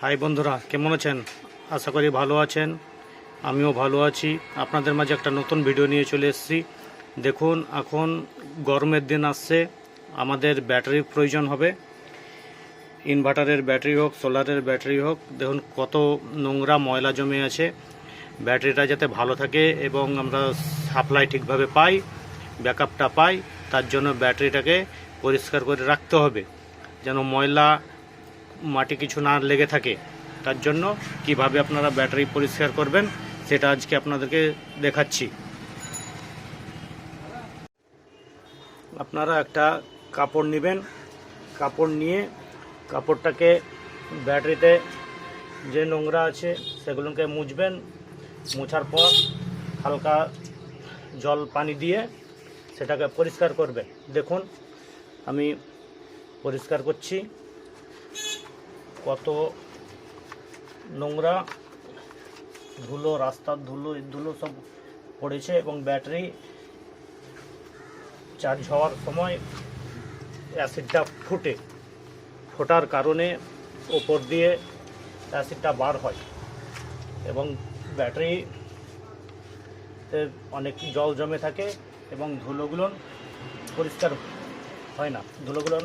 High বন্ধুরা, কেমন আছেন? আশা করি ভালো আছেন। আমিও ভালো আছি। আপনাদের মাঝে একটা নতুন ভিডিও নিয়ে চলে এসেছি। দেখুন, এখন গরমের দিন আসছে। আমাদের ব্যাটারির প্রয়োজন হবে। ইনভার্টারের ব্যাটারি হোক, সোলারের ব্যাটারি হোক, দেখুন কত নোংরা ময়লা জমে আছে। ব্যাটারিটা যাতে ভালো থাকে এবং আমরা সাপ্লাই ঠিকভাবে পাই, ব্যাকআপটা পাই, তার জন্য ব্যাটারিটাকে পরিষ্কার করে রাখতে হবে। যেন ময়লা মাটি কিছু না লেগে থাকে, তার জন্য কীভাবে আপনারা ব্যাটারি পরিষ্কার করবেন, সেটা আজকে আপনাদেরকে দেখাচ্ছি। আপনারা একটা কাপড় নেবেন, কাপড় নিয়ে কাপড়টাকে ব্যাটারিতে যে নোংরা আছে সেগুলোকে মুছবেন, মোছার পর হালকা জল পানি দিয়ে সেটাকে পরিষ্কার করবেন। দেখুন, আমি পরিষ্কার করছি। কত নোংরা ধুলো, রাস্তার ধুলো, এই ধুলো সব পড়েছে এবং ব্যাটারি চার্জ হওয়ার সময় অ্যাসিডটা ফুটে। ফোটার কারণে ওপর দিয়ে অ্যাসিডটা বার হয় এবং ব্যাটারি অনেক জল জমে থাকে এবং ধুলোগুলো পরিষ্কার হয় না। ধুলোগুলো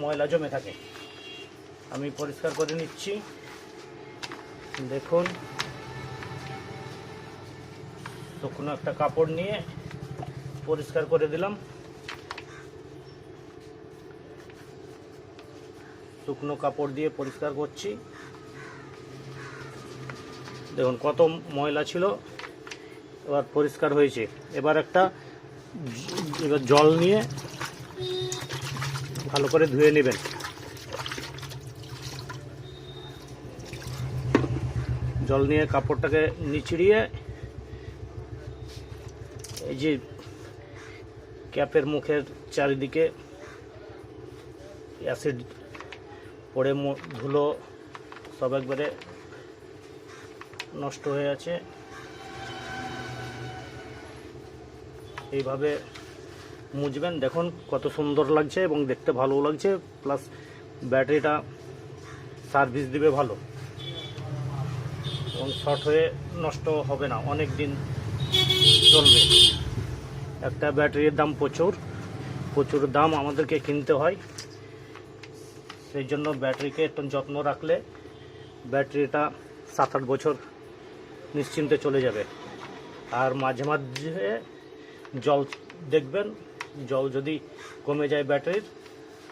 ময়লা জমে থাকে। আমি পরিষ্কার করে নিচ্ছি। দেখুন। শুকনো একটা কাপড় নিয়ে পরিষ্কার করে দিলাম। শুকনো কাপড় দিয়ে পরিষ্কার করছি। দেখুন, কত ময়লা ছিল। এবার পরিষ্কার হয়েছে। এবার একটা এবার জল নিয়ে ভালো করে ধুয়ে নেবেন। জল নিয়ে কাপড়টাকে নিচড়িয়ে এই যে ক্যাপের মুখের চারিদিকে অ্যাসিড পড়ে ধুলো সব একবারে নষ্ট হয়ে আছে। এইভাবে মুছবেন দেখুন কত সুন্দর লাগছে এবং দেখতে ভালো লাগছে। প্লাস ব্যাটারিটা সার্ভিস দিবে ভালো। এবং শর্ট হয়ে নষ্ট হবে না, অনেক দিন চলবে। একটা ব্যাটারির দাম প্রচুর প্রচুর দাম আমাদেরকে কিনতে হয়। সেই জন্য ব্যাটারিকে একটু যত্ন রাখলে ব্যাটারিটা সাত আট বছর নিশ্চিন্তে চলে যাবে। আর মাঝে মাঝে জল দেখবেন, জল যদি কমে যায় ব্যাটারির,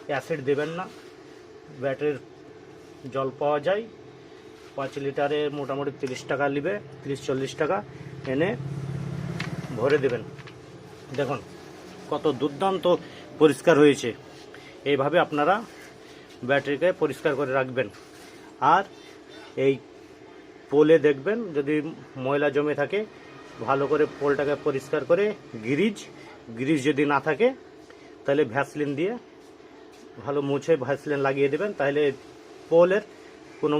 অ্যাসিড দেবেন না, ব্যাটারির জল পাওয়া যায়। পাঁচ লিটারে মোটামুটি তিরিশ টাকা নেবে, তিরিশ চল্লিশ টাকা এনে ভরে দেবেন। দেখুন, কত দুর্দান্ত পরিষ্কার হয়েছে। এইভাবে আপনারা ব্যাটারিকে পরিষ্কার করে রাখবেন। আর এই পোলে দেখবেন, যদি ময়লা জমে থাকে, ভালো করে পোলটাকে পরিষ্কার করে গ্রিজ গ্রিজ যদি না থাকে, তাহলে ভ্যাসলিন দিয়ে ভালো মুছে ভ্যাসলিন লাগিয়ে দেবেন, তাহলে পোলের কোনো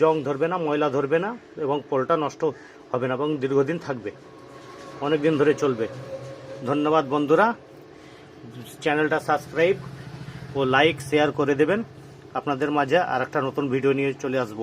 জং ধরবে না, ময়লা ধরবে না এবং পোলটা নষ্ট হবে না এবং দীর্ঘদিন থাকবে। অনেক দিন ধরে চলবে। ধন্যবাদ বন্ধুরা। চ্যানেলটা সাবস্ক্রাইব ও লাইক, শেয়ার করে দেবেন। আপনাদের মাঝে আর একটা নতুন ভিডিও নিয়ে চলে আসব।